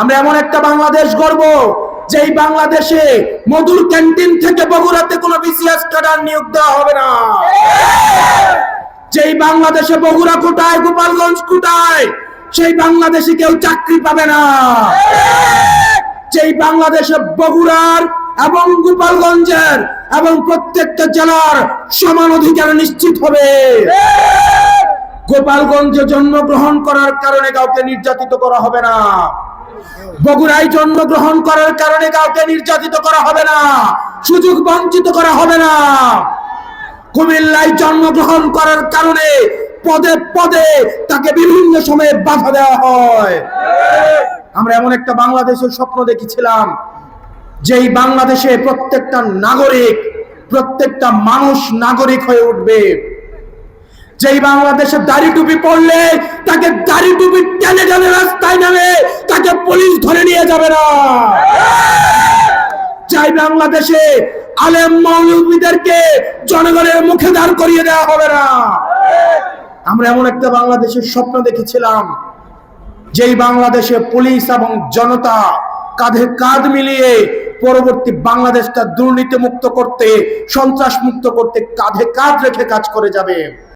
আমরা এমন একটা বাংলাদেশ গড়ব, যেই বাংলাদেশে মধুর ক্যান্টিন থেকে বগুড়াতে কোনো বিসিএস ক্যাডার নিয়োগ দেওয়া হবে না। যেই বাংলাদেশে বগুড়া কোটায়, গোপালগঞ্জ কোটায়, সেই বাংলাদেশে কেউ চাকরি পাবে না। যেই বাংলাদেশে বগুড়ার এবং গোপালগঞ্জের এবং প্রত্যেকটা জেলার সমান অধিকার নিশ্চিত হবে। গোপালগঞ্জে জন্মগ্রহণ করার কারণে কাউকে নির্যাতিত করা হবে না। বগুড়ায় জন্মগ্রহণ করার কারণে কাউকে নির্যাতিত করা হবে না, সুযোগ বঞ্চিত করা হবে না। কুমিল্লায় জন্মগ্রহণ করার কারণে পদে পদে তাকে বিভিন্ন সময়ে বাধা দেওয়া হয়। আমরা এমন একটা বাংলাদেশের স্বপ্ন দেখেছিলাম, যেই বাংলাদেশে প্রত্যেকটা নাগরিক, প্রত্যেকটা মানুষ নাগরিক হয়ে উঠবে। যেই বাংলাদেশে দাড়ি টুপি পড়লে তাকে দাড়ি টুপি টেনে টেনে যাবে না। যাই বাংলাদেশে আলেম মৌলবীদেরকে জনগণের মুখে দাঁড় করিয়ে দেওয়া হবে না। আমরা এমন একটা বাংলাদেশের স্বপ্ন দেখেছিলাম, যেই বাংলাদেশে পুলিশ এবং জনতা কাঁধে কাঁধ মিলিয়ে পরবর্তী বাংলাদেশটা দুর্নীতি মুক্ত করতে সন্ত্রাস মুক্ত করতে কাঁধে কাঁধ রেখে কাজ করে যাবে।